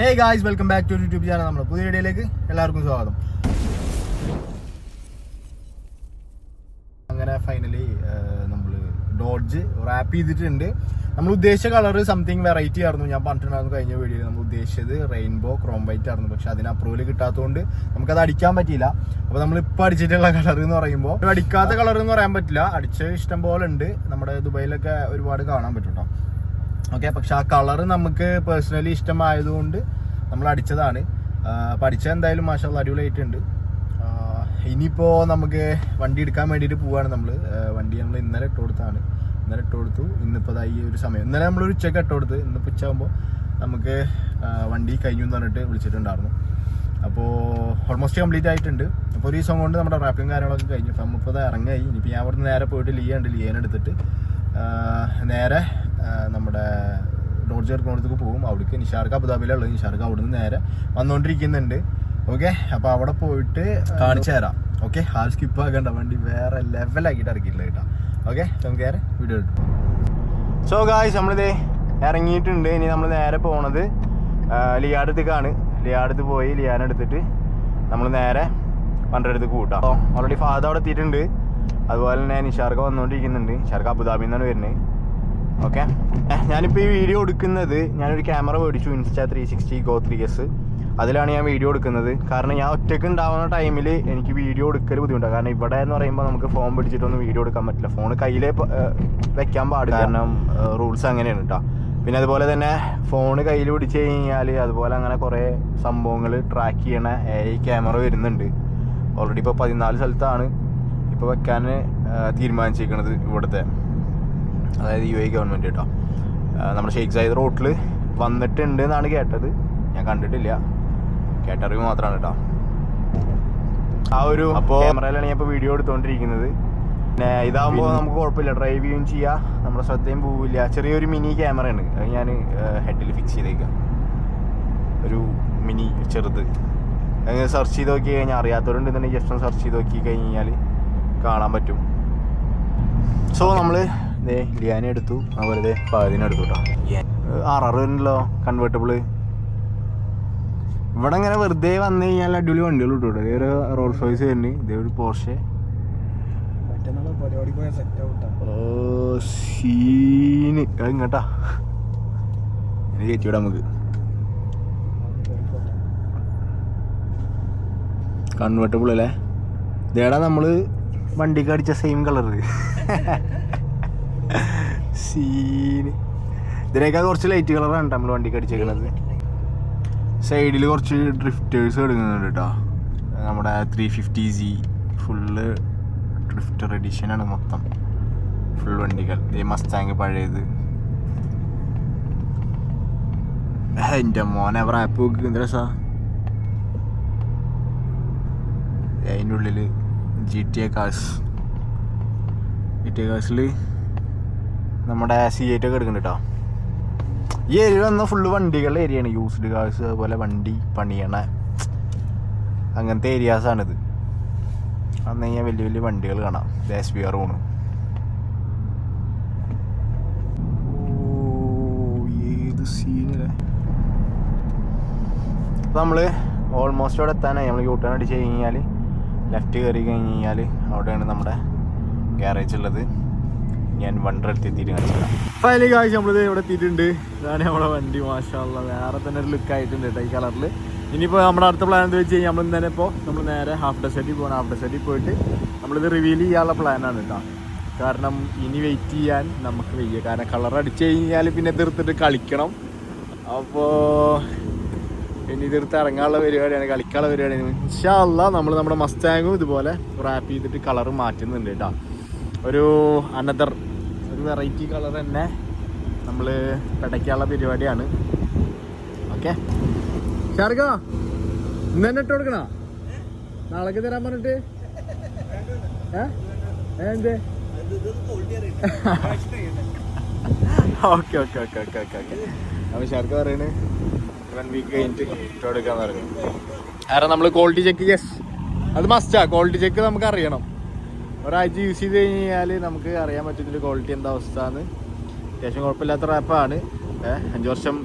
Hey guys welcome back to YouTube channel നമ്മൾ പുതിയ വീഡിയോയിലേക്ക് എല്ലാവർക്കും സ്വാഗതം. അങ്ങനെ ഫൈനലി നമ്മൾ ഡോഡ്ജ് റാപ്പ് ചെയ്തിട്ടുണ്ട്. നമ്മൾ ഉദ്ദേശിച്ച കളർ സംതിങ് വെറൈറ്റി ആയിരുന്നു. ഞാൻ പറഞ്ഞിട്ടുണ്ടായിരുന്നു കഴിഞ്ഞ വീഡിയോയിൽ നമ്മൾ ഉദ്ദേശിച്ചത് റെയിൻബോ ക്രോം വൈറ്റ് ആയിരുന്നു. പക്ഷെ അതിന് അപ്രൂവൽ കിട്ടാത്തതുകൊണ്ട് നമുക്കത് അടിക്കാൻ പറ്റിയില്ല. അപ്പോൾ നമ്മൾ ഇപ്പോൾ അടിച്ചിട്ടുള്ള കളർ എന്ന് പറയുമ്പോൾ അടിക്കാത്ത കളർ എന്ന് പറയാൻ പറ്റില്ല. അടിച്ച ഇഷ്ടം പോലെ ഉണ്ട്. നമ്മുടെ ദുബൈയിലൊക്കെ ഒരുപാട് കാണാൻ പറ്റും കേട്ടോ ഓക്കെ പക്ഷെ ആ കളർ നമുക്ക് പേഴ്സണലി ഇഷ്ടമായതുകൊണ്ട് നമ്മൾ അടിച്ചതാണ്. അപ്പം അടിച്ചത് എന്തായാലും മാഷാ അടിപൊളിയായിട്ടുണ്ട്. ഇനിയിപ്പോൾ നമുക്ക് വണ്ടി എടുക്കാൻ വേണ്ടിയിട്ട് പോവാണ് നമ്മൾ വണ്ടി നമ്മൾ ഇന്നലെ ഇട്ട് കൊടുത്താണ്. ഇന്നലെ ഇട്ട് കൊടുത്തു. ഇന്നിപ്പോൾ ഈ ഒരു സമയം. ഇന്നലെ നമ്മൾ ഒരു ഉച്ചയ്ക്ക് ഇട്ട് കൊടുത്ത്. ഇന്നിപ്പോൾ ഉച്ചയാകുമ്പോൾ നമുക്ക് വണ്ടി കഴിഞ്ഞു എന്ന് പറഞ്ഞിട്ട് വിളിച്ചിട്ടുണ്ടായിരുന്നു. അപ്പോൾ ഓൾമോസ്റ്റ് കംപ്ലീറ്റ് ആയിട്ടുണ്ട്. അപ്പോൾ ഒരു ദിവസം കൊണ്ട് നമ്മുടെ റാപ്പിംഗ് കാര്യങ്ങളൊക്കെ കഴിഞ്ഞു. അപ്പം അത് ഇറങ്ങായി ഇനിയിപ്പോൾ ഞാൻ അവിടുന്ന് നേരെ പോയിട്ട് ലിയ ഉണ്ട് ലിയേനെ എടുത്തിട്ട് നേരെ നമ്മുടെ ഡോർജർ എടുക്കുന്നിടത്തേക്ക് പോകും. അവിടേക്ക് നിഷാർക്ക് അബുദാബിയിലുള്ളത് നിഷാർക്ക് നിന്ന് നേരെ വന്നുകൊണ്ടിരിക്കുന്നുണ്ട് ഓക്കെ അപ്പോൾ അവിടെ പോയിട്ട് കാണിച്ചു തരാം. ഓക്കെ ആ സ്കിപ്പ് ആക്കണ്ട. വണ്ടി വേറെ ലെവലാക്കിയിട്ട് ഇറക്കിയില്ല കേട്ടോ. ഓക്കെ നമുക്ക് നേരെ വീഡിയോ കിട്ടും സോ ഗായ്സ് നമ്മളിത് ഇറങ്ങിയിട്ടുണ്ട്. ഇനി നമ്മൾ നേരെ പോണത് ലിയാടത്തേക്കാണ് ലിയാടത്ത് പോയി ലിയാനെടുത്തിട്ട് നമ്മൾ നേരെ വണ്ടിയുടെ അടുത്ത് കൂട്ടാം. ഓൾറെഡി ഫാദർ അവിടെ എത്തിയിട്ടുണ്ട്. അതുപോലെ തന്നെ നിഷാർക്ക് വന്നുകൊണ്ടിരിക്കുന്നുണ്ട് നിഷാർക്ക് അബുദാബിന്നാണ് നിന്നാണ് വരുന്നത്. ഓക്കെ ഞാനിപ്പോൾ ഈ വീഡിയോ എടുക്കുന്നത് ഞാനൊരു ക്യാമറ മേടിച്ചു insta three sixty go three S അതിലാണ് ഞാൻ വീഡിയോ എടുക്കുന്നത്. കാരണം ഞാൻ ഒറ്റയ്ക്ക് ഉണ്ടാവുന്ന ടൈമിൽ എനിക്ക് വീഡിയോ എടുക്കൽ ബുദ്ധിമുട്ടാണ്. കാരണം ഇവിടെ എന്ന് പറയുമ്പോൾ നമുക്ക് ഫോൺ പിടിച്ചിട്ടൊന്നും വീഡിയോ എടുക്കാൻ പറ്റില്ല. ഫോൺ കയ്യിൽ വെക്കാൻ പാടില്ല. കാരണം റൂൾസ് അങ്ങനെയാണ് കേട്ടോ പിന്നെ അതുപോലെ തന്നെ ഫോൺ കയ്യിൽ പിടിച്ച് കഴിഞ്ഞാൽ അതുപോലെ അങ്ങനെ കുറേ സംഭവങ്ങൾ ട്രാക്ക് ചെയ്യണ ഈ ക്യാമറ വരുന്നുണ്ട്. ഓൾറെഡി ഇപ്പോൾ പതിനാല് സ്ഥലത്താണ് ഇപ്പോൾ വെക്കാൻ തീരുമാനിച്ചിരിക്കുന്നത് ഇവിടുത്തെ. അതായത് യു എ ഗവൺമെന്റ് കേട്ടോ നമ്മുടെ ഷെയ്ഖ് സൈദ് റോട്ടിൽ വന്നിട്ടുണ്ട് എന്നാണ് കേട്ടത്. ഞാൻ കണ്ടിട്ടില്ല. കേട്ടറിവ് മാത്രമാണ് കേട്ടോ ആ ഒരു അപ്പോൾ ക്യാമറയിലാണ് ഞാൻ ഇപ്പോൾ വീഡിയോ എടുത്തുകൊണ്ടിരിക്കുന്നത് പിന്നെ? ഇതാകുമ്പോൾ നമുക്ക് കുഴപ്പമില്ല. ഡ്രൈവ് ചെയ്യുകയും ചെയ്യാം. നമ്മുടെ ശ്രദ്ധയും പോവില്ല. ചെറിയൊരു മിനി ക്യാമറയാണ് അത് ഞാൻ ഹെഡിൽ ഫിക്സ് ചെയ്തേക്കാം. ഒരു മിനി ചെറുത്. അങ്ങനെ സെർച്ച് ചെയ്ത് നോക്കി കഴിഞ്ഞാൽ അറിയാത്തവരുണ്ടെന്നുണ്ടെങ്കിൽ ജസ്റ്റ് സെർച്ച് ചെയ്ത് നോക്കി കഴിഞ്ഞാൽ കാണാൻ പറ്റും. സോ നമ്മൾ ദേ ലിയാനെ എടുത്തു. അതുപോലെ ഇതേ പാതിനെ എടുത്തു കേട്ടോ ആർ ആർ വരുന്നല്ലോ കൺവേർട്ടബിൾ ഇവിടെ ഇങ്ങനെ വെറുതെ വന്നു കഴിഞ്ഞാൽ അടിപൊളി വണ്ടികൾ കിട്ടും കേട്ടോ ഇതേ ഒരു റോൾസ് റോയ്സ് തന്നെ ഇതേ ഒരു പോർഷെ സീന് ഇങ്ങട്ടാ. ഇത് കയറ്റിവിടാം നമുക്ക്. കൺവേർട്ടബിൾ അല്ലേ? ഇതേടാ നമ്മൾ വണ്ടിക്ക് അടിച്ച സെയിം കളർ സീന് ഇതിനേക്കാൾ കുറച്ച് ലൈറ്റ് കളറാണ് നമ്മൾ വണ്ടിക്ക് അടിച്ചേക്കണത്. സൈഡിൽ കുറച്ച് ഡ്രിഫ്റ്റേഴ്സ് എടുക്കുന്നുണ്ട് കേട്ടോ നമ്മുടെ three fifty G full drifter എഡിഷനാണ് മൊത്തം. ഫുൾ വണ്ടികൾ. ഈ മസ്താങ് പഴയത്. എന്റെ മോനെ റാപ്പ് നോക്ക്. എന്ത് രസാ? അതിന്റെ ഉള്ളിൽ G T A cars G T A castle നമ്മുടെ സി ഐറ്റ് ഒക്കെ എടുക്കുന്നുണ്ട് കേട്ടോ ഈ ഏരിയ വന്ന ഫുള്ള് വണ്ടികളുടെ ഏരിയയാണ് യൂസ്ഡ് കാഴ്സ് അതുപോലെ വണ്ടി പണിയണ അങ്ങനത്തെ ഏരിയാസാണിത് അന്ന് കഴിഞ്ഞാൽ വലിയ വലിയ വണ്ടികൾ കാണാം. എസ് ബി ആർ പോണു. സീനില്ലേ നമ്മൾ ഓൾമോസ്റ്റ് അവിടെ എത്താനായി. നമ്മൾ യൂ ടേൺ അടിച്ച് കഴിഞ്ഞാൽ ലെഫ്റ്റ് കയറി കഴിഞ്ഞ് കഴിഞ്ഞാൽ അവിടെയാണ് നമ്മുടെ ഗ്യാരേജ് ഉള്ളത്. ഞാൻ വണ്ടർ എടുത്ത് എത്തിയിട്ട് കാണിച്ചു ഫൈനലി കാഴ്ച നമ്മളിത് ഇവിടെ എത്തിയിട്ടുണ്ട്. ഇതാണ് നമ്മുടെ വണ്ടി മാഷാള്ള വേറെ തന്നെ ഒരു ലുക്ക് ആയിട്ടുണ്ട് കേട്ടോ ഈ കളറിൽ ഇനിയിപ്പോൾ നമ്മുടെ അടുത്ത പ്ലാൻ എന്താ വെച്ച് കഴിഞ്ഞാൽ നമ്മൾ ഇന്നലെ ഇപ്പോൾ നമ്മൾ നേരെ ഹാഫ് ഡെസേർട്ടിൽ പോകണം ഹാഫ് ഡെസേർട്ടിൽ പോയിട്ട് നമ്മളിത് റിവീൽ ചെയ്യാനുള്ള പ്ലാനാണ് കേട്ടോ. കാരണം ഇനി വെയിറ്റ് ചെയ്യാൻ നമുക്ക് വയ്യ. കാരണം കളർ അടിച്ചു കഴിഞ്ഞാൽ പിന്നെ തീർത്തിട്ട് കളിക്കണം. അപ്പോൾ ഇനി തീർത്ത് ഇറങ്ങാനുള്ള പരിപാടിയാണ് കളിക്കാനുള്ള പരിപാടിയാണ്. ഇൻഷാല്ല നമ്മൾ നമ്മുടെ മസ്റ്റാങ്ങും ഇതുപോലെ റാപ്പ് ചെയ്തിട്ട് കളർ മാറ്റുന്നുണ്ട് കേട്ടോ. ഒരു അനദർ ഒരു വെറൈറ്റി കളർ തന്നെ നമ്മൾ പിടയ്ക്കാനുള്ള പരിപാടിയാണ്. ഓക്കെ ഷാർക്ക ഇന്ന് തന്നെ ഇട്ട് കൊടുക്കണോ? നാളേക്ക് തരാൻ പറഞ്ഞിട്ട്. എന്തേ? Okay okay okay okay okay okay അപ്പോൾ ഷാർക്ക് പറയണ് വൺ വീക്ക് കഴിഞ്ഞിട്ട് ഇട്ട് കൊടുക്കാൻ പറഞ്ഞു. കാരണം നമ്മൾ ക്വാളിറ്റി ചെക്ക് യെസ് അത് മസ്റ്റാ ക്വാളിറ്റി ചെക്ക് നമുക്ക് അറിയണം. ഒരാഴ്ച യൂസ് ചെയ്ത് കഴിഞ്ഞാൽ നമുക്ക് അറിയാൻ പറ്റും ഇതിന്റെ ക്വാളിറ്റി എന്താ അവസ്ഥ എന്ന് അത്യാവശ്യം കുഴപ്പമില്ലാത്ത റാപ്പാണ് അഞ്ച് വർഷം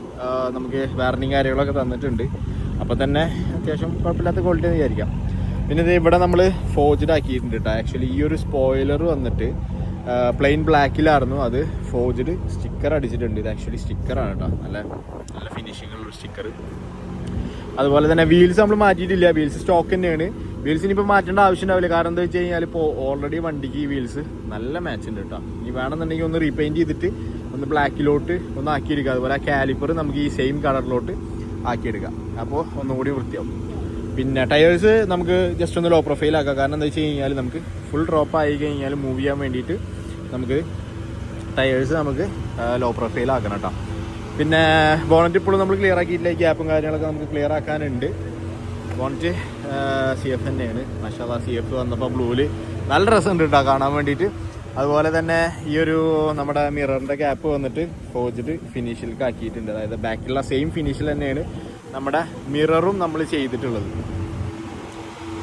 നമുക്ക് വാറണ്ടിങ് കാര്യങ്ങളൊക്കെ തന്നിട്ടുണ്ട്. അപ്പോൾ തന്നെ അത്യാവശ്യം കുഴപ്പമില്ലാത്ത ക്വാളിറ്റി എന്ന് വിചാരിക്കാം. പിന്നെ ഇത് ഇവിടെ നമ്മൾ ഫോജഡ് ആക്കിയിട്ടുണ്ട് കേട്ടോ ആക്ച്വലി ഈ ഒരു സ്പോയിലർ വന്നിട്ട് പ്ലെയിൻ ബ്ലാക്കിലായിരുന്നു അത് ഫോജഡ് സ്റ്റിക്കർ അടിച്ചിട്ടുണ്ട്. ഇത് ആക്ച്വലി സ്റ്റിക്കറാണ് കേട്ടോ നല്ല നല്ല ഫിനിഷിങ്ങുള്ള സ്റ്റിക്കർ അതുപോലെ തന്നെ വീൽസ് നമ്മൾ മാറ്റിയിട്ടില്ല. വീൽസ് സ്റ്റോക്ക് തന്നെയാണ്. വീൽസിന് ഇപ്പോൾ മാറ്റേണ്ട ആവശ്യം ഉണ്ടാവില്ല കാരണം എന്താ വെച്ച് കഴിഞ്ഞാൽ ഇപ്പോൾ ഓൾറെഡി വണ്ടിക്ക് ഈ വീൽസ് നല്ല മാച്ച് ഉണ്ട് കേട്ടോ ഇനി വേണമെന്നുണ്ടെങ്കിൽ ഒന്ന് റീപെയിന്റ് ചെയ്തിട്ട് ഒന്ന് ബ്ലാക്കിലോട്ട് ഒന്ന് ആക്കിയെടുക്കുക അതുപോലെ ആ കാലിപ്പർ നമുക്ക് ഈ സെയിം കളറിലോട്ട് ആക്കിയെടുക്കാം. അപ്പോൾ ഒന്നുകൂടി വൃത്തിയാവും. പിന്നെ ടയേഴ്സ് നമുക്ക് ജസ്റ്റ് ഒന്ന് ലോ പ്രൊഫൈൽ ആക്കാം. കാരണം എന്താ വെച്ച് കഴിഞ്ഞാൽ നമുക്ക് ഫുൾ ഡ്രോപ്പ് ആയി കഴിഞ്ഞാൽ മൂവ് ചെയ്യാൻ വേണ്ടിയിട്ട് നമുക്ക് ടയേഴ്സ് നമുക്ക് ലോ പ്രൊഫൈൽ ആക്കണം കേട്ടോ പിന്നെ ബോണറ്റ് ഇപ്പോഴും നമ്മൾ ക്ലിയർ ആക്കിയിട്ടില്ല. ഗ്യാപ്പും കാര്യങ്ങളൊക്കെ നമുക്ക് ക്ലിയർ ആക്കാനുണ്ട്. ബോണറ്റ് സി എഫ് തന്നെയാണ്. മഷാല സി എഫ് വന്നപ്പോൾ ബ്ലൂവിൽ നല്ല രസമുണ്ട് കേട്ടോ കാണാൻ വേണ്ടിയിട്ട്. അതുപോലെ തന്നെ ഈ ഒരു നമ്മുടെ മിററിന്റെ ക്യാപ്പ് വന്നിട്ട് ഫോജിട്ട് ഫിനിഷിലേക്ക് ആക്കിയിട്ടുണ്ട് അതായത് ബാക്കിലുള്ള സെയിം ഫിനിഷിൽ തന്നെയാണ് നമ്മുടെ മിററും നമ്മൾ ചെയ്തിട്ടുള്ളത്.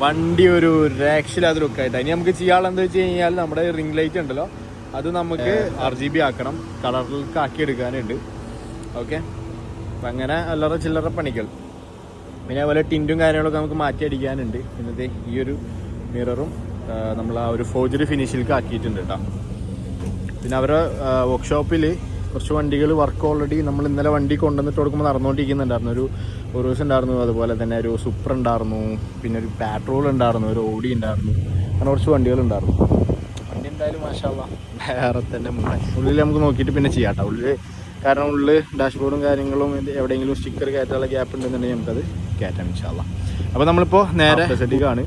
വണ്ടി ഒരു രക്ഷയില്ലാത്ത ലുക്കായിട്ട് ഇനി നമുക്ക് ചെയ്യാനുള്ള എന്താ വെച്ച് കഴിഞ്ഞാൽ നമ്മുടെ റിംഗ് ലൈറ്റ് ഉണ്ടല്ലോ. അത് നമുക്ക് ആർ ജി ബി ആക്കണം. കളറിലേക്ക് ആക്കി എടുക്കാനുണ്ട് ഓക്കെ അപ്പം അങ്ങനെ അല്ലറ ചില്ലറ പണികൾ. പിന്നെ അതുപോലെ ടിന്റും കാര്യങ്ങളൊക്കെ നമുക്ക് മാറ്റി അടിക്കാനുണ്ട് ഇന്നത്തെ ഈ ഒരു മിററും നമ്മൾ ആ ഒരു ഫോജറി ഫിനിഷിലേക്ക് ആക്കിയിട്ടുണ്ട് കേട്ടോ. പിന്നെ അവരെ വർക്ക്ഷോപ്പിൽ കുറച്ച് വണ്ടികൾ വർക്ക് ഓൾറെഡി നമ്മൾ ഇന്നലെ വണ്ടി കൊണ്ടുവന്നിട്ട് കൊടുക്കുമ്പോൾ നടന്നുകൊണ്ടിരിക്കുന്നുണ്ടായിരുന്നു ഒരു ഒരു ദിവസം ഉണ്ടായിരുന്നു. അതുപോലെ തന്നെ ഒരു സൂപ്പർ ഉണ്ടായിരുന്നു. പിന്നെ ഒരു പാട്രോൾ ഉണ്ടായിരുന്നു. ഒരു ഓടി ഉണ്ടായിരുന്നു. അങ്ങനെ കുറച്ച് വണ്ടികൾ ഉണ്ടായിരുന്നു. വണ്ടി എന്തായാലും മാഷാള്ള വേറെ തന്നെ ഉള്ളിൽ നമുക്ക് നോക്കിയിട്ട് പിന്നെ ചെയ്യാം കേട്ടോ. ഉള്ളിൽ കാരണം ഉള്ളിൽ ഡാഷ്ബോർഡും കാര്യങ്ങളും എവിടെയെങ്കിലും സ്റ്റിക്കർ കയറ്റാനുള്ള ഗ്യാപ്പ് ഉണ്ടെന്നുണ്ടെങ്കിൽ നമുക്കത് കയറ്റാം ഇൻഷാല്ല അപ്പോൾ നമ്മളിപ്പോൾ നേരെ സെറ്റിക്കാണ്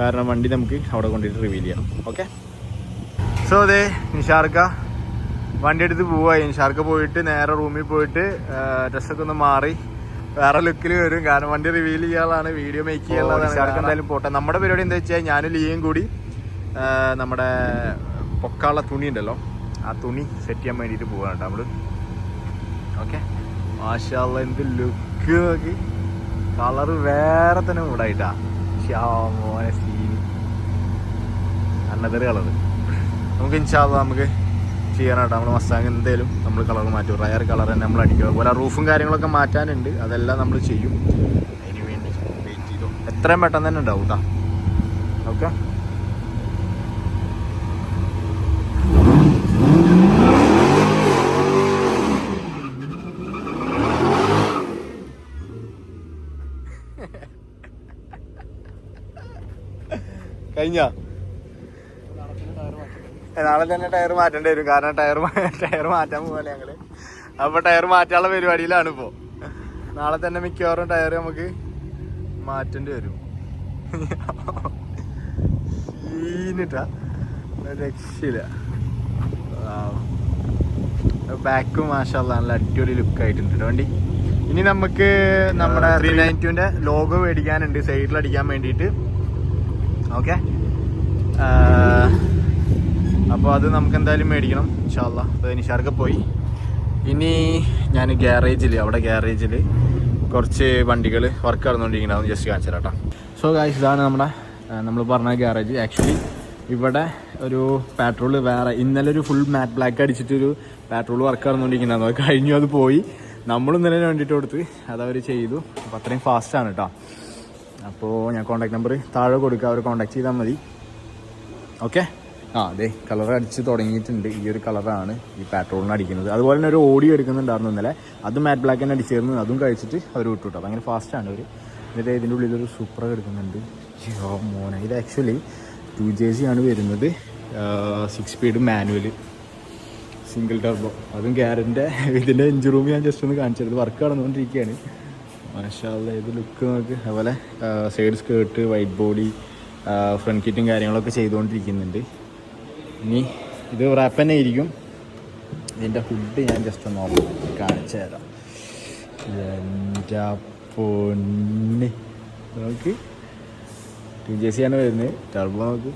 കാരണം വണ്ടി നമുക്ക് അവിടെ കൊണ്ടിട്ട് റിവീൽ ചെയ്യണം. ഓക്കെ സോ അതെ നിഷാർക്ക വണ്ടി എടുത്ത് പോവായി നിഷാർക്ക പോയിട്ട് നേരെ റൂമിൽ പോയിട്ട് ഡ്രസ്സൊക്കെ ഒന്ന് മാറി. വേറെ ലുക്കിൽ വരും. കാരണം വണ്ടി റിവീൽ ചെയ്യാനുള്ളതാണ് വീഡിയോ മേക്ക് ചെയ്യാനുള്ളതാണ് നിഷാർക്ക് എന്തായാലും പോട്ടെ. നമ്മുടെ പരിപാടി എന്താ വെച്ചാൽ ഞാനും ലീയും കൂടി നമ്മുടെ പൊക്കാള തുണി ഉണ്ടല്ലോ. ആ തുണി സെറ്റ് ചെയ്യാൻ വേണ്ടിയിട്ട് പോവാണ് കേട്ടോ നമ്മൾ ഓക്കെ മാഷാള്ള എന്ത് ലുക്ക് നോക്കി കളറ് വേറെ തന്നെ മൂടായിട്ടാ ശ്യാമോനെ മോനെ സീന് അന്നതൊരു കളറ്. നമുക്ക് ഇൻഷാല്ല നമുക്ക് ചെയ്യാനായിട്ട് നമ്മൾ മസ്താങ് എന്തേലും നമ്മൾ കളർ മാറ്റും. റയർ കളർ തന്നെ നമ്മൾ അടിക്കും. അതുപോലെ റൂഫും കാര്യങ്ങളൊക്കെ മാറ്റാനുണ്ട്. അതെല്ലാം നമ്മൾ ചെയ്യും. അതിന് വേണ്ടി വെയിറ്റ് ചെയ്തു. എത്രയും പെട്ടെന്ന് തന്നെ ഉണ്ടാവും കേട്ടോ ഓക്കെ? കഴിഞ്ഞ? നാളെ തന്നെ ടയർ മാറ്റേണ്ടി വരും. കാരണം ടയർ ടയർ മാറ്റാൻ പോകാൻ ഞങ്ങൾ. അപ്പൊ ടയർ മാറ്റാനുള്ള പരിപാടിയിലാണ് ഇപ്പോ. നാളെ തന്നെ മിക്കവാറും ടയർ നമുക്ക് മാറ്റേണ്ടി വരും. സീനിട്ടാ രക്ഷയില്ല. ബാക്കും മാഷാല്ല നല്ല അടിപൊളി ലുക്ക് ആയിട്ടുണ്ട് ട്ടോ വണ്ടി. ഇനി നമുക്ക് നമ്മുടെ ത്രീ നയന്റുവിന്റെ ലോഗോ മേടിക്കാനുണ്ട്. സൈഡിൽ അടിക്കാൻ വേണ്ടിയിട്ട്. ഓക്കെ? അപ്പോൾ അത് നമുക്ക് എന്തായാലും മേടിക്കണം ഇൻഷാല്ല അപ്പോൾ നിഷാർക്ക് പോയി. ഇനി ഞാൻ ഗ്യാരേജിൽ അവിടെ ഗ്യാരേജിൽ കുറച്ച് വണ്ടികൾ വർക്ക് നടന്നുകൊണ്ടിരിക്കുന്നത് ജസ്റ്റ് കാണിച്ചു തരാം സോ ഗായ്സ് ഇതാണ് നമ്മുടെ നമ്മൾ പറഞ്ഞ ഗ്യാരേജ്. ആക്ച്വലി ഇവിടെ ഒരു പെട്രോൾ വേറെ ഇന്നലെ ഒരു ഫുൾ മാറ്റ് ബ്ലാക്ക് അടിച്ചിട്ടൊരു പെട്രോൾ വർക്ക് നടന്നുകൊണ്ടിരിക്കുന്നത് കഴിഞ്ഞു അത് പോയി. നമ്മൾ ഇന്നലെ വേണ്ടിയിട്ട് കൊടുത്ത് അതവർ ചെയ്തു. അപ്പോൾ അത്രയും ഫാസ്റ്റാണ് കേട്ടോ അപ്പോൾ ഞാൻ കോൺടാക്ട് നമ്പർ താഴെ കൊടുക്കുക അവർ കോൺടാക്ട് ചെയ്താൽ മതി. ഓക്കെ ആ അതെ കളർ അടിച്ച് തുടങ്ങിയിട്ടുണ്ട്. ഈ ഒരു കളറാണ് ഈ പെട്രോളിന് അടിക്കുന്നത്. അതുപോലെ തന്നെ ഒരു ഓഡിയോ എടുക്കുന്നുണ്ടായിരുന്നു ഇന്നലെ. അത് മാറ്റ് ബ്ലാക്ക് തന്നെ അടിച്ചേർന്ന് അതും കഴിച്ചിട്ട് അവർ വിട്ടു കേട്ടോ. ഭയങ്കര ഫാസ്റ്റാണ് അവർ എന്നിട്ട് ഇതിന്റെ ഉള്ളിൽ ഒരു സൂപ്പർ എടുക്കുന്നുണ്ട്. യോ മോനെ. ഇത് ആക്ച്വലി ടു ജെ സി ആണ് വരുന്നത്. Six speed manual single turbo അതും ഗ്യാരന്റെ ഇതിന്റെ എഞ്ചിൻ റൂം ഞാൻ ജസ്റ്റ് ഒന്ന് കാണിച്ചത് വർക്ക് നടന്നുകൊണ്ടിരിക്കുകയാണ്. മാഷാല്ല ഇത് ലുക്ക് നോക്ക്. അതുപോലെ side skirt white body front കിറ്റും കാര്യങ്ങളൊക്കെ ചെയ്തുകൊണ്ടിരിക്കുന്നുണ്ട്. ഇനി ഇത് റാപ്പ് തന്നെ ഇരിക്കും. ഇതിന്റെ ഫുഡ് ഞാൻ ജസ്റ്റ് ഒന്ന് കാണിച്ചു തരാം. എന്റെ പൊന്ന്. നോക്ക്. ടു ജെ സി ആണ് വരുന്നത്. ടർബോ നോക്ക്.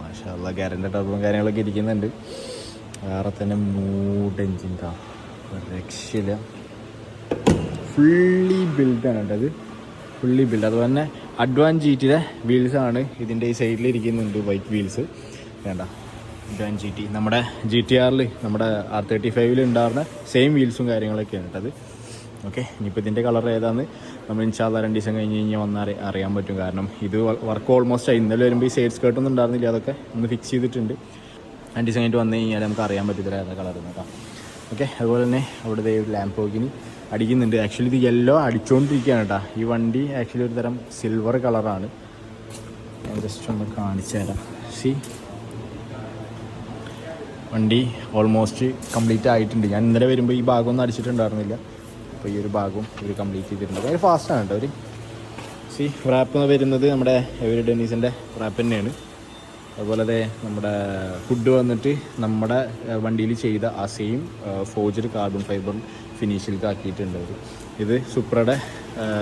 മാഷാല്ല ഗ്യാരന്റെ ടർബോം കാര്യങ്ങളൊക്കെ ഇരിക്കുന്നുണ്ട്. വേറെ തന്നെ മൂഡ് എഞ്ചിൻ രക്ഷയില്ല. ഫുള്ളി ബിൽഡാണ് കേട്ടോ ഇത്. ഫുള്ളി ബിൽഡ് അതുപോലെ തന്നെ അഡ്വാൻസ് വീൽസ് ആണ് ഇതിന്റെ ഈ സൈഡിൽ ഇരിക്കുന്നുണ്ട് വൈറ്റ് വീൽസ് വേണ്ട. അഡ്വാൻസ് ജി ടി നമ്മുടെ ജി ടി ആറിൽ നമ്മുടെ ആർ തേർട്ടി ഫൈവിൽ ഉണ്ടായിരുന്ന സെയിം വീൽസും കാര്യങ്ങളൊക്കെയാണ് കേട്ടത് ഓക്കെ ഇനിയിപ്പോൾ ഇതിന്റെ കളർ ഏതാണെന്ന് നമ്മൾ ഇൻഷാല്ല രണ്ട് ദിവസം കഴിഞ്ഞ് കഴിഞ്ഞാൽ വന്നാൽ അറിയാൻ പറ്റും. കാരണം ഇത് വർക്ക് ഓൾമോസ്റ്റ് ആയി. ഇന്നലെ വരുമ്പോൾ ഈ സൈഡ് സ്കേർട്ടൊന്നും ഉണ്ടായിരുന്നില്ല അതൊക്കെ ഒന്ന് ഫിക്സ് ചെയ്തിട്ടുണ്ട്. രണ്ട് ദിവസം കഴിഞ്ഞിട്ട് വന്നു കഴിഞ്ഞാൽ നമുക്ക് അറിയാൻ പറ്റും ഏതാ കളർ കേട്ടോ ഓക്കെ അതുപോലെ തന്നെ അവിടെ ഒരു പോക്കിന് അടിക്കുന്നുണ്ട്. ആക്ച്വലി ഇത് യെല്ലോ അടിച്ചുകൊണ്ടിരിക്കുകയാണ് കേട്ടോ ഈ വണ്ടി ആക്ച്വലി ഒരു തരം സിൽവർ കളറാണ് ഞാൻ ജസ്റ്റ് ഒന്ന് കാണിച്ചു തരാം. സി വണ്ടി ഓൾമോസ്റ്റ് കംപ്ലീറ്റ് ആയിട്ടുണ്ട്. ഞാൻ ഇന്നലെ വരുമ്പോൾ ഈ ഭാഗം ഒന്നും അടിച്ചിട്ടുണ്ടായിരുന്നില്ല. അപ്പോൾ ഈ ഒരു ഭാഗവും ഇവർ കംപ്ലീറ്റ് ചെയ്തിട്ടുണ്ട്. ഭയങ്കര ഫാസ്റ്റാണ് കേട്ടോ അവർ സി റാപ്പ് വരുന്നത് നമ്മുടെ എവരി ഡെന്നീസിന്റെ റാപ്പ് തന്നെയാണ്. അതുപോലെ തന്നെ നമ്മുടെ ഫുഡ് വന്നിട്ട് നമ്മുടെ വണ്ടിയിൽ ചെയ്ത ആ സെയിം ഫോജർ കാർബൺ ഫൈബർ ഫിനിഷിലേക്ക് ആക്കിയിട്ടുണ്ട് ഇത് സുപ്രയുടെ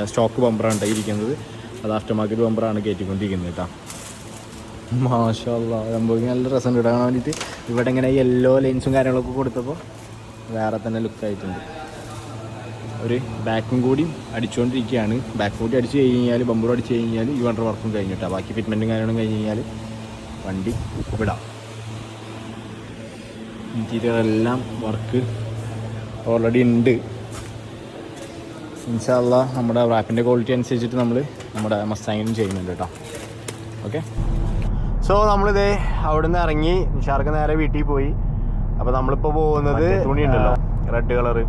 സ്റ്റോക്ക് ബമ്പറാണ് ഇരിക്കുന്നത്. അത് ആഫ്റ്റർ മാർക്കറ്റ് ബമ്പറാണ് കയറ്റിക്കൊണ്ടിരിക്കുന്നത് കേട്ടോ മാഷല്ല സംഭവം നല്ല രസമുണ്ട് ഇടാൻ വേണ്ടിയിട്ട് ഇവിടെ ഇങ്ങനെ യെല്ലോ ലൈൻസും കാര്യങ്ങളൊക്കെ കൊടുത്തപ്പോൾ വേറെ തന്നെ ലുക്കായിട്ടുണ്ട് ഒരു ബാക്കും കൂടി അടിച്ചുകൊണ്ടിരിക്കുകയാണ് ബാക്കും കൂടി അടിച്ച് കഴിഞ്ഞ് കഴിഞ്ഞാൽ ബമ്പറും അടിച്ച് കഴിഞ്ഞാൽ ഈ വണ്ടർ വർക്കും കഴിഞ്ഞിട്ടാണ് ബാക്കി ഫിറ്റ്മെന്റും കാര്യങ്ങളും കഴിഞ്ഞ് കഴിഞ്ഞാൽ വണ്ടി വിടാം ഇന്റീരിയറെല്ലാം വർക്ക് ഓൾറെഡി ഉണ്ട്. ഇൻഷാല്ല നമ്മുടെ റാപ്പിന്റെ ക്വാളിറ്റി അനുസരിച്ചിട്ട് നമ്മൾ നമ്മുടെ മസ്താങ്ങിനും ചെയ്യുന്നുണ്ട് കേട്ടോ. ഓക്കെ സോ നമ്മളിതേ അവിടുന്ന് ഇറങ്ങി നിഷാർക്ക് നേരെ വീട്ടിൽ പോയി. അപ്പോൾ നമ്മളിപ്പോൾ പോകുന്നത് തുണി ഉണ്ടല്ലോ. റെഡ് കളറ്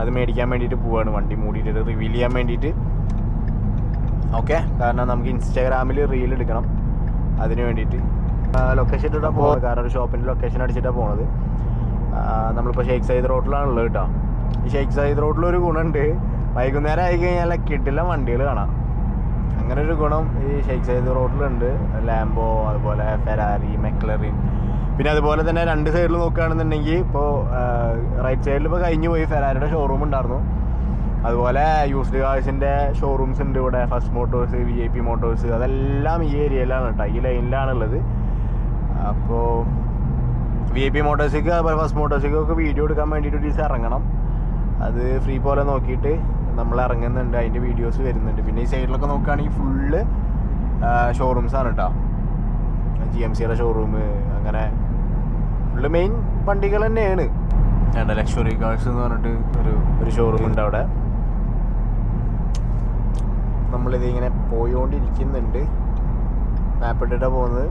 അത് മേടിക്കാൻ വേണ്ടിയിട്ട് പോവാണ് വണ്ടി മൂടിയിട്ട് റിവീൽ ചെയ്യാൻ വേണ്ടിയിട്ട്. ഓക്കെ കാരണം നമുക്ക് ഇൻസ്റ്റാഗ്രാമിൽ റീൽ എടുക്കണം. അതിന് വേണ്ടിയിട്ട്. ലൊക്കേഷൻ ഇട്ടിട്ടാണ് പോകുന്നത് കാരണം ഒരു ഷോപ്പിന്റെ ലൊക്കേഷൻ അടിച്ചിട്ടാണ് പോണത്. നമ്മളിപ്പോൾ ഷെയ്ഖ് സയ്യിദ് റോഡിലാണുള്ളത് കേട്ടോ. ഈ ഷെയ്ഖ് സയ്യിദ് റോഡിലൊരു ഗുണമുണ്ട് വൈകുന്നേരം ആയി കഴിഞ്ഞാൽ കിട്ടില്ല വണ്ടികൾ കാണാം. അങ്ങനെ ഒരു ഗുണം ഈ ഷെയ്ഖ് സയ്യിദ് റോഡിലുണ്ട് ലാംബോ അതുപോലെ ഫെരാറി മെക്ലറിൻ പിന്നെ അതുപോലെ തന്നെ രണ്ട് സൈഡിൽ നോക്കുകയാണെന്നുണ്ടെങ്കിൽ ഇപ്പോൾ റൈറ്റ് സൈഡിൽ ഇപ്പോൾ കഴിഞ്ഞു പോയി ഫെരാരിയുടെ ഷോറൂം ഉണ്ടായിരുന്നു. അതുപോലെ യൂസ് കാഴ്സിന്റെ ഷോറൂംസ് ഉണ്ട് ഇവിടെ. First motors V I P motors അതെല്ലാം ഈ ഏരിയയിലാണ് കേട്ടോ. ഈ ലൈനിലാണുള്ളത്. അപ്പോൾ വി ഐ പി മോട്ടോഴ്സിക്ക് അതുപോലെ ഫസ്റ്റ് മോട്ടോഴ്സിക്ക് ഒക്കെ വീഡിയോ എടുക്കാൻ വേണ്ടിയിട്ട് ഒരു ദിവസം ഇറങ്ങണം. അത് ഫ്രീ പോലെ നോക്കിയിട്ട് നമ്മൾ ഇറങ്ങുന്നുണ്ട്. അതിന്റെ വീഡിയോസ് വരുന്നുണ്ട്. പിന്നെ ഈ സൈഡിലൊക്കെ നോക്കുകയാണെങ്കിൽ ഫുള്ള് ഷോറൂംസാണ് കേട്ടോ. ജി എം സിയുടെ ഷോറൂം അങ്ങനെ ഫുള്ള് മെയിൻ വണ്ടികൾ തന്നെയാണ്. ലക്ഷറി കാഴ്സ് എന്ന് പറഞ്ഞിട്ട് ഒരു ഒരു ഷോറൂം ഉണ്ട് അവിടെ. നമ്മളിത് ഇങ്ങനെ പോയോണ്ടിരിക്കുന്നുണ്ട്. മാപ്പ് ഇട്ടിട്ടാണ് പോകുന്നത്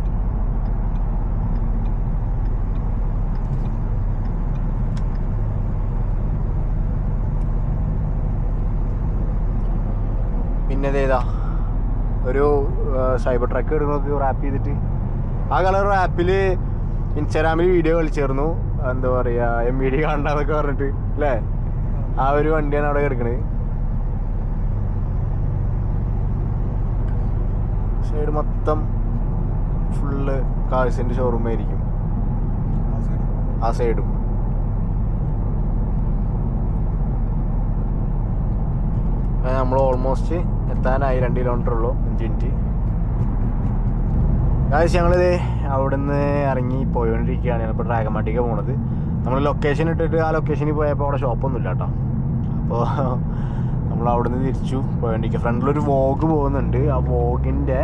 പിന്നെ ഇതേതാ ഒരു സൈബർ ട്രക്ക് എടുക്കുന്നൊക്കെ റാപ്പ് ചെയ്തിട്ട്. ആ കളർ റാപ്പിൽ ഇൻസ്റ്റാഗ്രാമിൽ വീഡിയോ കളിച്ചിരുന്നു. എന്താ പറയുക എം വി ഡി കാണണ്ടെന്നൊക്കെ പറഞ്ഞിട്ട് അല്ലേ ആ ഒരു വണ്ടിയാണ് അവിടെ കിടക്കണത് സൈഡ് മൊത്തം ഫുള്ള് കാഴ്സിന്റെ ഷോറൂം ആയിരിക്കും. ആ സൈഡും നമ്മൾ ഓൾമോസ്റ്റ് എത്താനായി രണ്ട് കിലോമീറ്റർ ഉള്ളൂ അഞ്ച് മിനിറ്റ് കാശ് ഞങ്ങളിത് അവിടുന്ന് ഇറങ്ങി പോയോണ്ടിരിക്കുകയാണ്. ഇപ്പോൾ ഡ്രാഗമാട്ടിക്ക് പോണത്. നമ്മൾ ലൊക്കേഷൻ ഇട്ടിട്ട് ആ ലൊക്കേഷനിൽ പോയപ്പോൾ അവിടെ ഷോപ്പൊന്നും ഇല്ല കേട്ടോ അപ്പോൾ നമ്മൾ അവിടുന്ന് തിരിച്ചു പോയോണ്ടിരിക്കുക ഫ്രണ്ടിലൊരു വോഗ് പോകുന്നുണ്ട്. ആ വോഗിന്റെ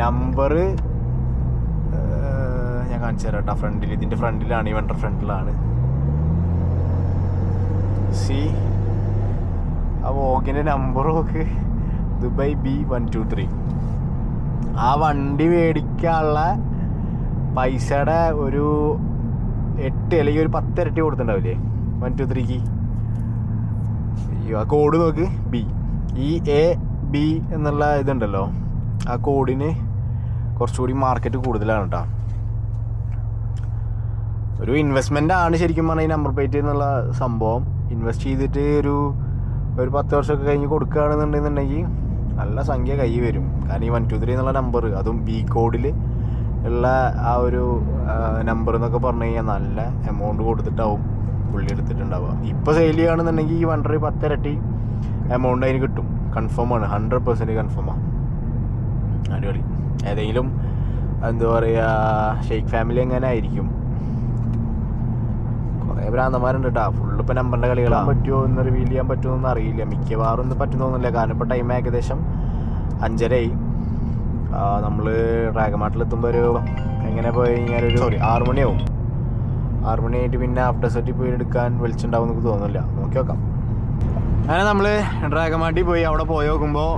നമ്പർ ഞാൻ കാണിച്ചു തരാം കേട്ടോ. ഫ്രണ്ടിൽ ഇതിന്റെ ഫ്രണ്ടിലാണ് ഈ വണ്ടർ ഫ്രണ്ടിലാണ്. സി ആ വോഗിന്റെ നമ്പർ നോക്ക്. Dubai B one two three. ആ വണ്ടി മേടിക്കാനുള്ള പൈസയുടെ ഒരു എട്ട് അല്ലെങ്കിൽ ഒരു പത്ത് ഇരട്ടി കൊടുത്തിട്ടുണ്ടാവില്ലേ? One two ത്രീക്ക്. ആ കോഡ് നോക്ക്. ബി ഈ എ ബി എന്നുള്ള ഇതുണ്ടല്ലോ. ആ കോഡിന് കുറച്ചുകൂടി മാർക്കറ്റ് കൂടുതലാണ് കേട്ടോ ഒരു ഇൻവെസ്റ്റ്മെന്റ് ആണ് ശരിക്കും പറഞ്ഞാൽ ഈ നമ്പർ പ്ലേറ്റ് എന്നുള്ള സംഭവം. ഇൻവെസ്റ്റ് ചെയ്തിട്ട് ഒരു ഒരു പത്ത് വർഷമൊക്കെ കഴിഞ്ഞ് കൊടുക്കുകയാണെന്നുണ്ടെന്നുണ്ടെങ്കിൽ നല്ല സംഖ്യ കൈ വരും. കാരണം ഈ വൺ ടു ത്രീ എന്നുള്ള നമ്പർ അതും ബി കോഡിൽ ഉള്ള ആ ഒരു നമ്പർ എന്നൊക്കെ പറഞ്ഞു കഴിഞ്ഞാൽ നല്ല എമൗണ്ട് കൊടുത്തിട്ടാവും പുള്ളി എടുത്തിട്ടുണ്ടാവുക. ഇപ്പോൾ സെയിൽ ചെയ്യുകയാണെന്നുണ്ടെങ്കിൽ ഈ വണ്ടർ പത്തിരട്ടി എമൗണ്ട് അതിന് കിട്ടും. കൺഫേം ആണ്. ഹൺഡ്രഡ് പെർസെന്റ് കൺഫേം ആണ് അടിപൊളി. ഏതെങ്കിലും എന്താ പറയുക ഷെയ്ഖ് ഫാമിലി എങ്ങനെ ആയിരിക്കും? കുറേ ഭ്രാന്തന്മാരുണ്ട് കേട്ടോ ഫുള്ള് ഇപ്പം നമ്പറിന്റെ കളികളാണ് പറ്റുമോ? എന്ന് റിവീൽ ചെയ്യാൻ പറ്റുമോ എന്ന് അറിയില്ല. മിക്കവാറും ഒന്നും പറ്റുന്നൊന്നുമില്ല കാരണം ഇപ്പോൾ ടൈം ഏകദേശം അഞ്ചരയായി. നമ്മൾ ഡ്രാഗമാട്ടിലെത്തുമ്പോൾ ഒരു എങ്ങനെ പോയി കഴിഞ്ഞാൽ ഒരു സോറി ആറു മണിയാവും. ആറു മണിയായിട്ട് പിന്നെ ആഫ്റ്റർ സെറ്റ് പോയി എടുക്കാൻ വിളിച്ചിട്ടുണ്ടാവും എന്നൊക്കെ തോന്നുന്നില്ല. നോക്കി നോക്കാം. അങ്ങനെ നമ്മൾ ഡ്രാഗമാട്ടി പോയി. അവിടെ പോയി നോക്കുമ്പോൾ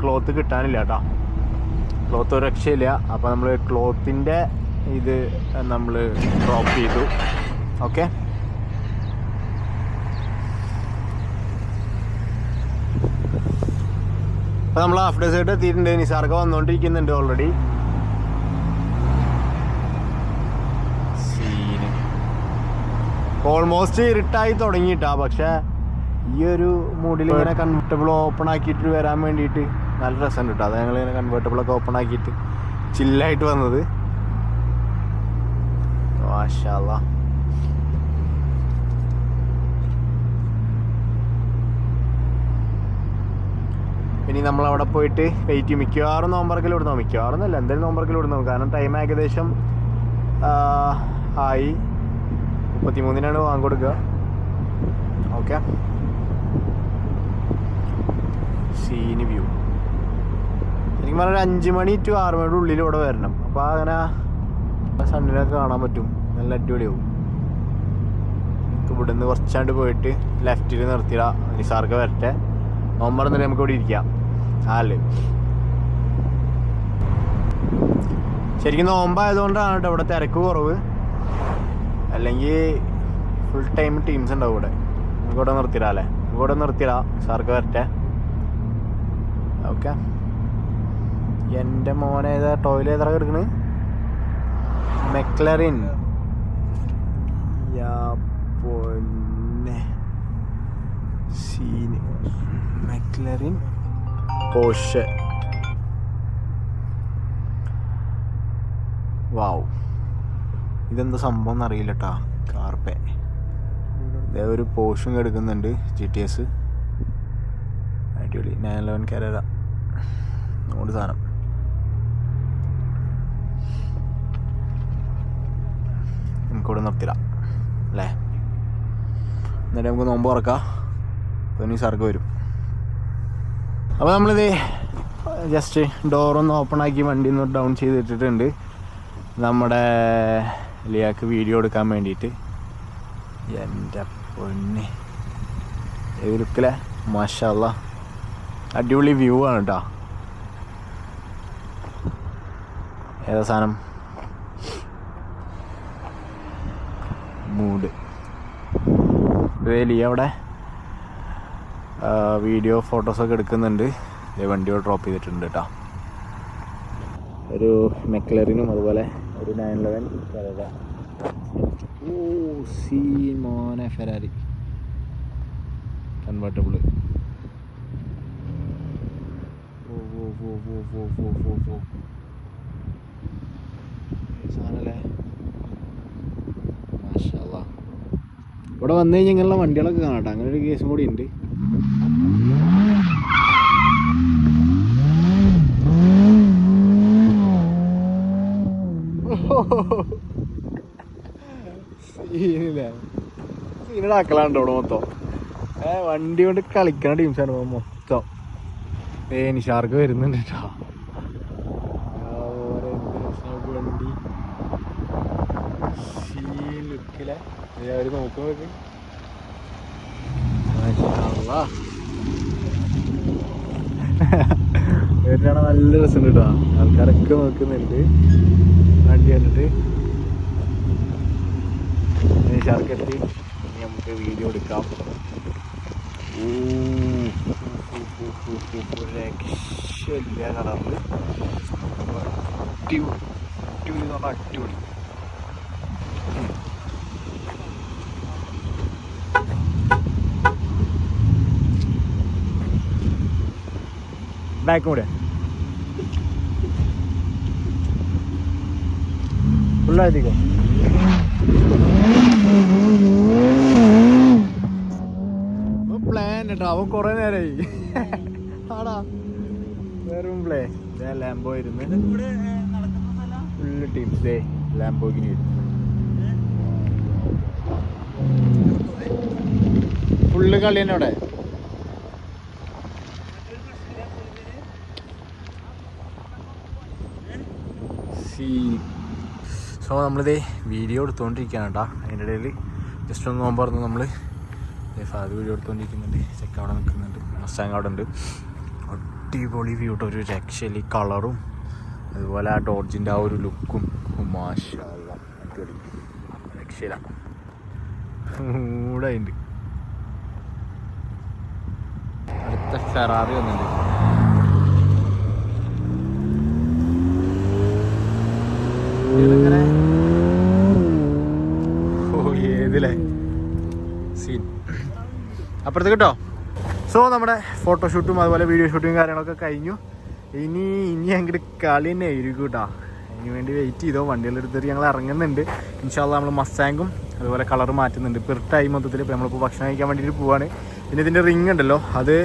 ക്ലോത്ത് കിട്ടാനില്ല കേട്ടോ ക്ലോത്ത് ഒരു രക്ഷയില്ല അപ്പോൾ നമ്മൾ ക്ലോത്തിന്റെ ഇത് നമ്മൾ ഡ്രോപ്പ് ചെയ്തു. ഓക്കെ അപ്പോൾ നമ്മൾ ആഫ്റ്റർ സൈഡ് എത്തിയിട്ടുണ്ട്. നിസാർക്ക് വന്നുകൊണ്ടിരിക്കുന്നുണ്ട് ഓൾറെഡി സീന് ഓൾമോസ്റ്റ് ഇരുട്ടായി തുടങ്ങിയിട്ടാ. പക്ഷേ ഈ ഒരു മൂഡിൽ ഇങ്ങനെ കൺവെർട്ടബിൾ ഓപ്പൺ ആക്കിയിട്ട് വരാൻ വേണ്ടിയിട്ട് നല്ല രസമുണ്ട് കേട്ടോ. അത് ഞങ്ങൾ ഇങ്ങനെ കൺവെർട്ടബിൾ ഒക്കെ ഓപ്പൺ ആക്കിയിട്ട് ചില്ലായിട്ട് വന്നത്. മാഷാല്ലാ ഇനി നമ്മൾ അവിടെ പോയിട്ട് വെയിറ്റ് മിക്കവാറും നോമ്പറക്കൽ വിടുന്നു മിക്കവാറും എന്നല്ല എന്തായാലും നോമ്പറക്കൽ വിടുന്നു കാരണം ടൈം ഏകദേശം ആയി. മുപ്പത്തിമൂന്നിനാണ് വാങ്ങി കൊടുക്കുക. ഓക്കെ. സീന് വ്യൂ ശരിക്കും പറഞ്ഞാൽ ഒരു അഞ്ച് മണി ടു ആറ് മണിയുടെ ഉള്ളിൽ ഇവിടെ വരണം. അപ്പോൾ അങ്ങനെ സണ്ണിനൊക്കെ കാണാൻ പറ്റും. നല്ല അടിപൊളിയാവും. നമുക്ക് ഇവിടുന്ന് കുറച്ചാണ്ട് പോയിട്ട് ലെഫ്റ്റിൽ നിർത്തിയിടാം നിസാർക്ക് വരട്ടെ. നോമ്പറന്നിട്ട് നമുക്ക് ഇവിടെ ഇരിക്കാം. ആൽ ശരിക്കും നോമ്പായതുകൊണ്ടാണ് കേട്ടോ ഇവിടെ തിരക്ക് കുറവ്. അല്ലെങ്കിൽ ഫുൾ ടൈം ടീംസ് ഉണ്ടാവും ഇവിടെ. നമുക്ക് ഇവിടെ നിർത്തിയിടാം അല്ലേ? ഇവിടെ നിർത്തിയിടാം സാർക്ക് വരട്ടെ. ഓക്കെ എന്റെ മോനെ ഏതാ ടോയ്ലറ്റ് ഏതാ എടുക്കണ് മെക്ലറിൻ യാ പൊന്നെ. സീന് മെക്ലറിൻ പോഷെ വാവ് ഇതെന്താ സംഭവം എന്നറിയില്ല കേട്ടാ കാർപ്പേ ഇതേ ഒരു പോഷും എടുക്കുന്നുണ്ട് ജി ടി എസ് അടിപൊളി. നയൻ ലെവൻ കരര നമ്മുടെ സാധനം. നമുക്കിവിടെ നിർത്തിടാം അല്ലേ? എന്നിട്ട് നമുക്ക് നോമ്പ് തുറക്കാം. അപ്പോൾ ഇനി സാർക്ക് വരും. അപ്പോൾ നമ്മളിത് ജസ്റ്റ് ഡോറൊന്ന് ഓപ്പൺ ആക്കി വണ്ടി ഒന്ന് ഡൗൺ ചെയ്തിട്ടിട്ടുണ്ട്. നമ്മുടെ ലിയാക്ക് വീഡിയോ എടുക്കാൻ വേണ്ടിയിട്ട്. എന്റെ പൊന്നെ. ലുക്കിലെ മാഷല്ല അടിപൊളി വ്യൂ ആണ് കേട്ടോ ഏതാ സാധനം മൂഡ് വേലി അവിടെ. വീഡിയോ ഫോട്ടോസൊക്കെ എടുക്കുന്നുണ്ട്. വണ്ടിയോ ഡ്രോപ്പ് ചെയ്തിട്ടുണ്ട് കേട്ടോ ഒരു മെക്ലറിനും അതുപോലെ ഒരു നയൻ ലെവൻ ഓ സി മോനെ ഫെരാരി കൺവേർട്ടബിൾ സാധനല്ലേ ഇവിടെ വന്നു കഴിഞ്ഞാൽ ഇങ്ങനെയുള്ള വണ്ടികളൊക്കെ കാണട്ടെ അങ്ങനെ ഒരു കേസും കൂടി ഉണ്ട്. സീനിയുടെ ആക്കലാണ്ടോ ഇവിടെ മൊത്തം? ഏ വണ്ടി കൊണ്ട് കളിക്കണ ടീംസാണ് മൊത്തം. ഏ നിഷാർക്ക് വരുന്നുണ്ട് കേട്ടോ. അവർ നല്ല രസം കേട്ടോ. ആൾക്കാരൊക്കെ നോക്കുന്നുണ്ട്. വണ്ടി വന്നിട്ട് ചർക്കെത്തി ഇനി നമുക്ക് വീഡിയോ എടുക്കാം. രക്ഷയില്ല അടിപൊളി. അടിപൊളി. ബാക്ക് കൂടെ പ്ലാൻ അവൻ കുറെ നേരമായി ആടാ. വെറും പ്ലേ ലാംബോ ഇരുന്ന് full teams day Lamborghini full കളി തന്നെ അവിടെ. സോ നമ്മളിതേ വീഡിയോ എടുത്തുകൊണ്ടിരിക്കുകയാണ് കേട്ടോ അതിന്റെ ഇടയിൽ ജസ്റ്റ് ഒന്ന് നോമ്പ് പറഞ്ഞു നമ്മൾ ഫാദർ വീഡിയോ എടുത്തുകൊണ്ടിരിക്കുന്നുണ്ട് ചെക്ക് അവിടെ നിൽക്കുന്നുണ്ട്. മസ്റ്റാങ് അവിടെ ഉണ്ട്. അടിപൊളി വ്യൂ ഒരു രക്ഷയിൽ കളറും അതുപോലെ ആ ഡോഡ്ജിന്റെ ആ ഒരു ലുക്കും മാഷ. അടിപൊളി. രക്ഷയില്ല. ഉണ്ട് അടുത്ത ഫെറാറി വന്നിട്ടുണ്ട്. ഓ സീൻ. അപ്പുറത്ത് കേട്ടോ സോ നമ്മുടെ ഫോട്ടോഷൂട്ടും അതുപോലെ വീഡിയോ ഷൂട്ടും കാര്യങ്ങളൊക്കെ കഴിഞ്ഞു. ഇനി ഇനി അങ്ങോട്ട് കളി തന്നെ ആയിരിക്കും കേട്ടോ അതിന് വേണ്ടി വെയിറ്റ് ചെയ്തോ? വണ്ടികളെടുത്തിട്ട് ഞങ്ങൾ ഇറങ്ങുന്നുണ്ട്. ഇൻഷാല്ല നമ്മൾ മസ്സാങ്കും അതുപോലെ കളർ മാറ്റുന്നുണ്ട്. ഇപ്പോൾ ടൈം മൊത്തത്തിൽ ഇപ്പോൾ നമ്മളിപ്പോൾ ഭക്ഷണം കഴിക്കാൻ വേണ്ടിയിട്ട് പോവാണ്. പിന്നെ ഇതിന്റെ റിങ് ഉണ്ടല്ലോ. അത്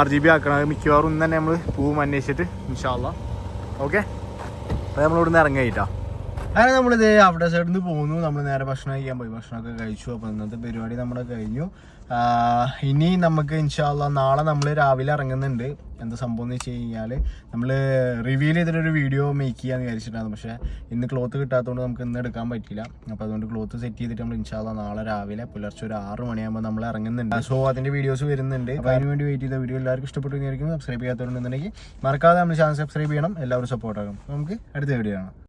ആർ ജി ബി ആക്കണം മിക്കവാറും തന്നെ നമ്മൾ പോവും അന്വേഷിച്ചിട്ട് ഇൻഷാല്ല ഓക്കെ അപ്പോൾ നമ്മൾ ഇവിടുന്ന് ഇറങ്ങിയിട്ടാ അങ്ങനെ നമ്മളിത് അവിടെ സൈഡിൽ നിന്ന് പോകുന്നു നമ്മൾ നേരെ ഭക്ഷണം കഴിക്കാൻ പോയി. ഭക്ഷണമൊക്കെ കഴിച്ചു. അപ്പോൾ ഇന്നത്തെ പരിപാടി നമ്മുടെ കഴിഞ്ഞു. ഇനി നമുക്ക് ഇൻഷാല്ല നാളെ നമ്മൾ രാവിലെ ഇറങ്ങുന്നുണ്ട്. എന്താ സംഭവം എന്ന് വെച്ച് കഴിഞ്ഞാൽ നമ്മൾ റിവീൽ ചെയ്തിട്ടൊരു വീഡിയോ മേക്ക് ചെയ്യാന്ന് വിചാരിച്ചിട്ടാണ്. പക്ഷേ ഇന്ന് ക്ലോത്ത് കിട്ടാത്തതുകൊണ്ട് നമുക്ക് ഇന്ന് എടുക്കാൻ പറ്റില്ല അപ്പോൾ അതുകൊണ്ട് ക്ലോത്ത് സെറ്റ് ചെയ്തിട്ട് നമ്മൾ ഇൻഷാല്ല നാളെ രാവിലെ പുലർച്ചെ ഒരു ആറ് മണിയാകുമ്പോൾ നമ്മൾ ഇറങ്ങുന്നുണ്ട്. സോ അതിന്റെ വീഡിയോസ് വരുന്നുണ്ട്. അപ്പോൾ അതിന് വേണ്ടി വെയിറ്റ് ചെയ്ത വീഡിയോ എല്ലാവർക്കും ഇഷ്ടപ്പെട്ടു വിചാരിക്കും സബ്സ്ക്രൈബ് ചെയ്യാത്തവരുണ്ടെന്നുണ്ടെങ്കിൽ മറക്കാതെ നമ്മൾ ചാനൽ സബ്സ്ക്രൈബ് ചെയ്യണം. എല്ലാവരും സപ്പോർട്ടാകും നമുക്ക് അടുത്ത വീഡിയോ കാണാം.